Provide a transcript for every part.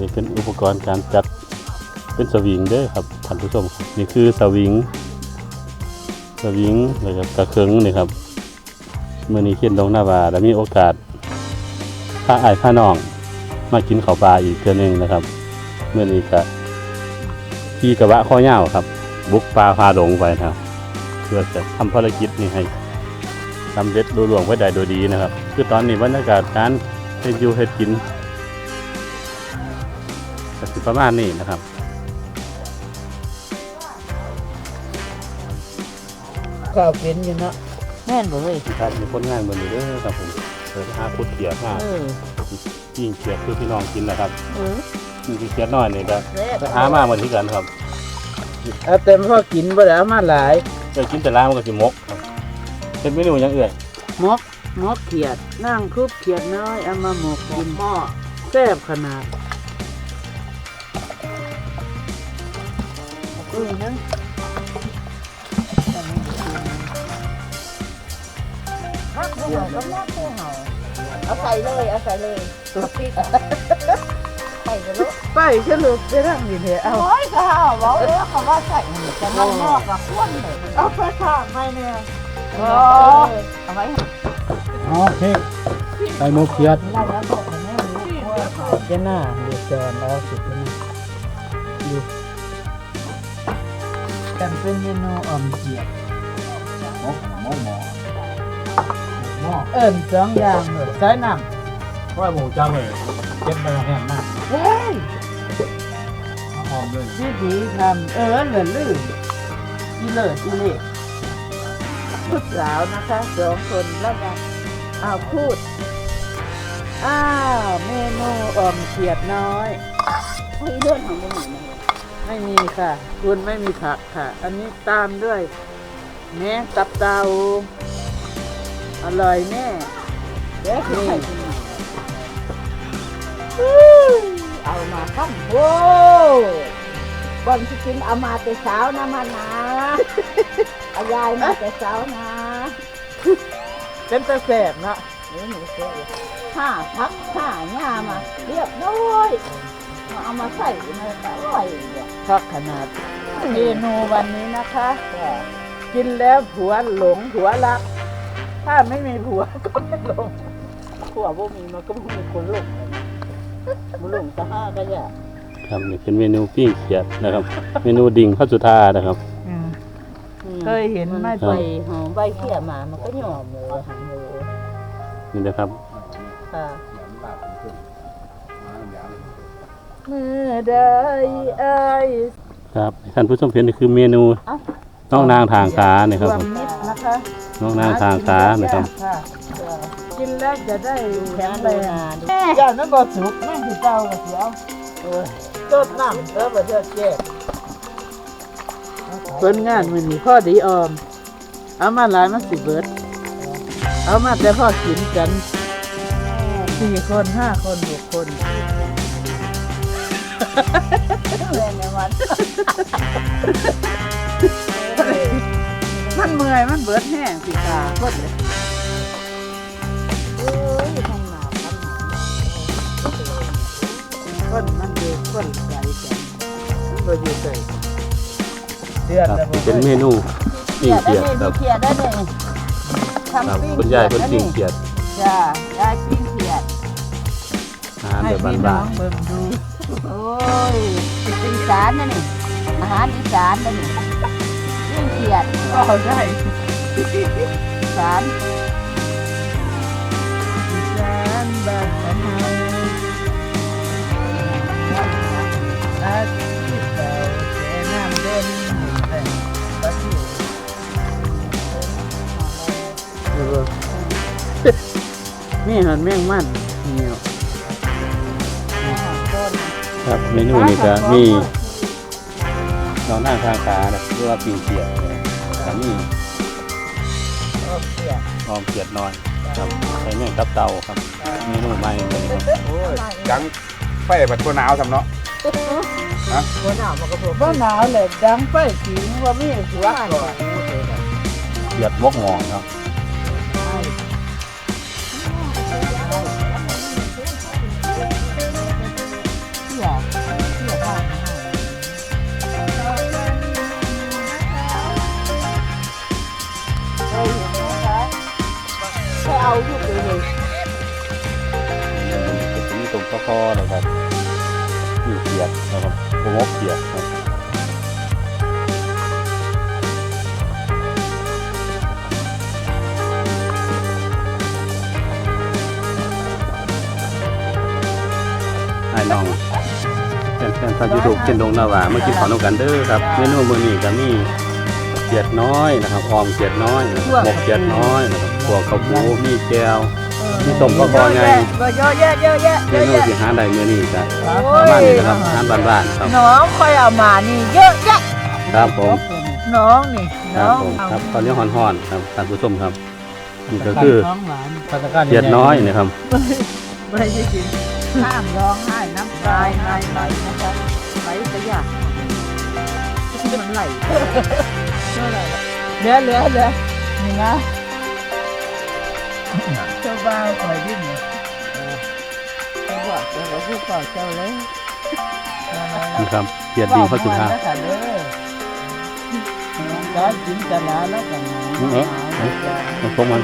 นี่เป็นอุปกรณ์การจัดเป็นสวิงเด้อครับท่านผู้ชมนี่คือสวิงสวิงแล้วก็ตะเคิงนี่ครับเมื่อนี้เขียนลงหน้าบาแล้วมีโอกาสพาไอ้ายพาน้อง มากินข้าวปลาอีกเทื่อนึงนะครับเมื่อนี้ก็ขี่กระบะข้อยาครับ บุกปลาพาดงไปนะครับเพื่อจะทำภารกิจนี้ให้สำเร็จรุ่ล่วงไว้ได้โดยดีนะครับ คือตอนนี้บรรยากาศการเฮ็ดอยู่เฮ็ดกิน ประมาณนี้นะครับก็เป็นอยู่เนาะแม่นบ่เว้ยครับมีคนงานบนนี้เด้อครับผมเปิดหาพุดเขียดมาเออยิ่งเขียดคือพี่น้องกินนะครับเออยิ่งเขียดน้อยนี่ก็ไปหามาเหมือนที่กันครับเอาแต่พ่อกินบ่ได้เอามาหลายเอยกินแต่ล้างมันก็สิมกครับเป็นเมนูอย่างอื่นมกมกเขียดนั่งครุบเขียดน้อยเอามาหมกกินหม้อแซ่บขนาด อุ้ยนึงมักหัวก็มักหัวเห่าเอาใส่เลยเอาใส่เลยเอาพริกใส่ไปลูกไปสรุปไปทางนี้เถอะเอาโอ้ยก็เอาบอกเออเขาว่าใส่มันจะมันนอกกับข้นเลยเอาไปข้างไม่เนี่ยโอ้เอาไว้อ๋อเค้กใส่หมกเขียดได้แล้วบอกมันไม่รู้ว่าเขาเจ้าหน้าเดือดจอนเอาสุดนะดู กันเป็นเมนูอ่อมเจียบหมกหมกหมอหมอเอิ้นสองอย่างเลยใช้น้ำว่าหมูจังเลยเก็บไปแห้งมากเฮ้ยหอมเลยวิธีทำเออเหลือลื่นอีเลิศอีเล่ลูกสาวนะคะสองคนแล้วกันอ้าวพูด อ้าว เมนูอ่อมเขียดน้อย เฮ้ยเลื่อนของมันหนีนะ ไม่มีค่ะ คุณไม่มีผักค่ะ อันนี้ตามด้วยแหนงตับเตาอร่อยแน่เดี๋ยวคือใส่ถุงมือเอามาขั้นโอ้ก่อนที่กินเอามาแต่เช้านะมันนะเอายายมาแต่เช้านะเป็นตะแสบเนาะนี่หนูเชื่อห้าพักห้าหญ้ามา เรียบร้อยมา เอามาใส่ในตะไลเนี่ยผักขนาดเมนูวันนี้นะคะ กินแล้วผัวหลงผัวรัก ถ้าไม่มีผัวก็ไม่หลงผัวบ่มีมันก็บ่มีคนลูกบุลุงตะห้าก็อย่าครับนี่เป็นเมนูปิ้งเขียดนะครับ เมนูดิ่งข้าวสุธานะครับเคยเห็นไหมใบหอมใบเขี่ยมามันก็หยอมเลยหันเลยนี่นะครับค่ะ เมื่อใดไอ้ายครับท่านผู้ชมเห็นนี่คือเมนูน้องนางทางขาเนี่ยครับรวผมมมิตรนะคะน้องนางทางขานะครับ ค่ะกินแล้วจะได้แข็งแรงแม่ย่านั้นบ่สุกแม่งสิเจ้าก็สิเอาเออตดน้ำเออบ่เทื่อแก่ผลงานมื้อนี้พ่อดีออม เอามาหลายมันสิเบิด เอามาแต่พ่อกินกันสี่คนห้าคนหกคน แม่ในวันมันเมื่อยมันเบิดแห้งสิขาคนเลยเอ้ยทำหนาทำหนาคนมันอยู่คนใจกันมันบ่อยู่ใจเดือดครับแล้วบ่นี่เป็นเมนูปิ้งเขี่ยเขียดได้ครับนี่เขี่ยได้นี่ครับทำปิ้งคุณยายเพิ่นเขีปิ้งยดเขียดจ้ายายปิ้งเขียดอาหารให้แบบพี่น้บ้าอนงเบิ่งดู โอ้ยเป็นอีสานนะนี่อาหารอีสานนะนี่ปิ้งเขียดเอาได้อีสานอีสานบ้านของเฮาอาชีพเก่าแต่น้ำเด่นแต่ปัจจุบันเออมีหันแมงมันเหนียวๆ ครับเมนูนี้ก็มีน้องนางทางขานะเรียกว่าปิ้งเขียดนะครับก็มีโอเคหอมเขียดน้อยครับใส่แม่งกับเตาครับเมนูใหม่เลยครับโอ้ยจังไฟบัดตัวหนาวสำเนาะหัวหนาวมันก็พอบ่หนาวเลยดังไปถึงว่ามีหัวก่อนเขียดมกหมองครับาวยุบเลยเลยนี่ตรงข้อคอนะครับอยู่เกียดนะครับผมว่าเกียดครับไอ้น้องแฟนแฟนทางยูทูบเช่นดงนาหวาเมื่อกี้ขอโนกันเด้อครับเมนูมือนี้ก็มีเกียดน้อยนะครับออมเกียดน้อยหมกเกียดน้อยนะครับ พวกข้าวหมูมีแก้วมีต้มปลาคอไงเยอะแยะเยอะแยะเมเยอะนูแยะ ที่หาได้มื้อนี้ก็โอ้ประมาณยนี้นะครับอาหารบ้านๆครับน้องค่อยเอามานี่เยอะแยะครับผมน้องนี่ครัน้บองผมเอาครับตอนนี้ฮ้อนๆครับท่านผู้ชมครับนี่ก็คือของหวานเกียดน้อยนะครับ ไม่ได้กินห้ามร้องไห้น้ำตาไหลไหลนะคะไหลไปยากมันไหลเหลือเหลือเหลือนี่นะ เจ้าบ้าวคอยดิ้นเจ้าว่าเจ้าก็พูดก่อเจ้าเลยนี่ครับเกียดดีพระสุภาพแล้วกันเด้อการจินตนาแล้วกันเออเออมันพวกมัน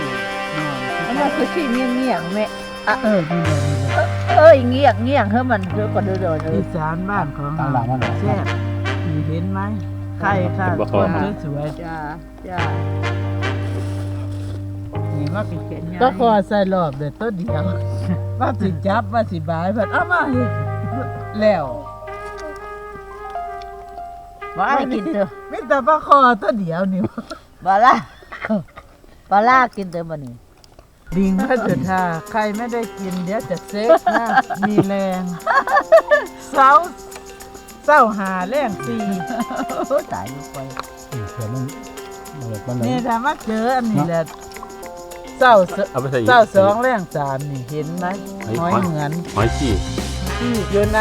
มันคือที่เงี้ยเงี้ยแม่เออนี่เลยนี่เลยเอ้ยเงี้ยเงี้ยเฮ้มันเยอะกว่าเดิมเลยอีสานบ้านของตามหลังมันเหรอแซ่บมีเห็นไหมไข่ค่ะคนสวยจ้าจ้าๆ นี่ว่าเขียนก็คอใส่รอบเด็ดต้นเดียวว่าสิจับว่าสิบายเพิ่นเอามาเฮ็ดแล้วว่าให้กินเถอะมีแต่ปลาคอตัวเดียวนี่บาล่าบาล่ากินเถอะมันนี่ลิงพระจุธาใครไม่ได้กินเดี๋ยวจะเซ็กนะมีแรงเสาเศร้าหาแรงสี่ตายลูกไปเดี๋ยวมันเดี๋ยวมันนี่ถ้ามาเจออันนี้แหละ เศร้าเสเอาไปใส่เศร้าสองแรงสามนี่เห็นไหมไอ้หอยหอยเหมือนหอยขี้ที่อยู่ใน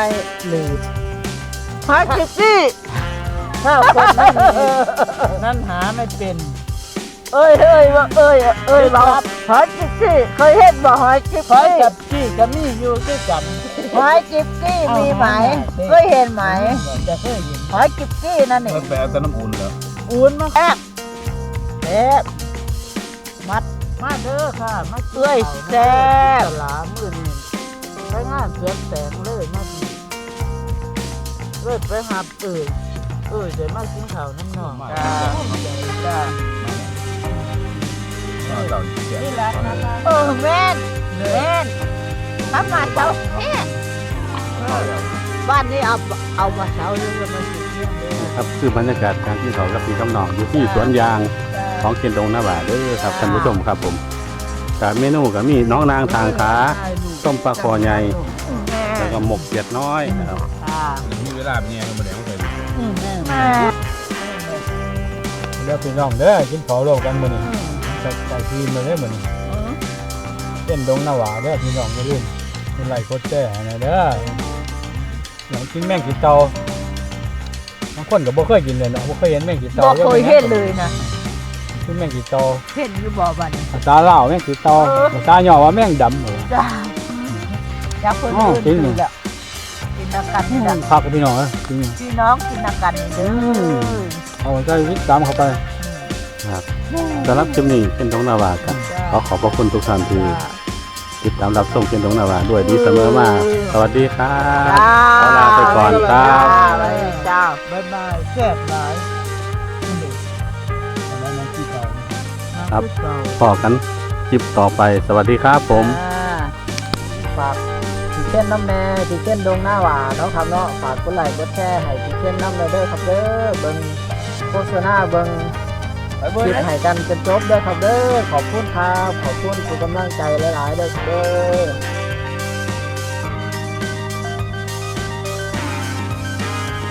หลืบหาจิบซี่ถ้าคนไม่มีนั่นหาไม่เป็น เอ้ยเอ้ยว่าเอ้ยเอ้ยบอกหอยจิบซี่เคยเห็นบ่หอยจิบหอยซี่กับจี้ก็มีอยู่ด้วยกันหอยจิบซี่มีไหมเคยเห็นไหมจะเคยเห็นหอยจิบซี่นั่นนี่มันแปลแต่น้ำอุ่นเหรออุ่นมาแซ่บแซ่บมาเด้อค่ะ มากินเอ้ยข้าวแซ่บตลาดมื้อนี้ไปงานเสียงแสงเลยมาดีเลยไปหับเอ้ยเอ้ยเดี๋ยวมากินข้าวน้ำหนองจ้าจ้าเจ้าเกียดนี่รักนะคะเออแม่นแม่นถ้ามาเช้าเนี่ยบ้านนี้เอาเอามาเช้าเลยมาสิเที่ยงเลยครับคือบรรยากาศการที่เขากับพี่กำนองอยู่ที่สวนยาง ของเคนดงหน้าหวาเด้อครับท่านผู้ชมครับผมกับเมนูก็มีน้องนางทางขาต้มปลาคอใหญ่แล้วก็หมกเกียดน้อยนะครับมีเวลาเป็นยังไงมันเดี๋ยวมันเป็นแม่เดี๋ยวพี่น้องเด้อกินข้าวร่วมกันมื้อนี้ใส่ทีมมาเด้อมื้อนี้เต้นดงหน้าหวาเด้อพี่น้องอย่าลืมกดไลค์กดแชร์ให้น่อยเด้ออย่างกินแมงกีเตาบางคนก็บ่เคยกินเลยเนาะบ่เคยเห็นแมงกีเตาบอกเคยเห็นเลยนะ แมงกีเตาเห็นอยู่บ่บันภาษาลาวแมงกีเตาภาษาย่อว่าแมงดำเออจ้าอยากเพิ่นอ๋อเพิ่นจริงเหรอคือละกินนักกันนี่ละคักพี่น้องเอ้ยจริง พี่น้องกินนักกันนี่เด้อเอาใจวิตตามเข้าไป ครับสำหรับคลิปนี้เคนดงนาหวาครับขอขอบพระคุณทุกท่านที่ติดตามรับชมเคนดงนาหวาด้วยดีเสมอมา สวัสดีครับจ้าขอลาไปก่อนครับ จ้าบ๊ายบายแซ่บหลาย ครับน้ำพกเก่าพอกันคลิปต่อไปสวัสดีครับผมฝากพี่เช่นน้ำแน่พี่เช่นดงหน้าหวาเนาะครับเนาะฝากกดไลค์กดแชร์ให้พี่เช่นน้ำเลยเด้อครับเด้อเบิ่งโฆษณาเบิ่งคลิปให้กันจนจบเด้อครับเด้อขอบคุณครับขอบคุณทุกกำลังใจหลายๆเด้อครับเด้อ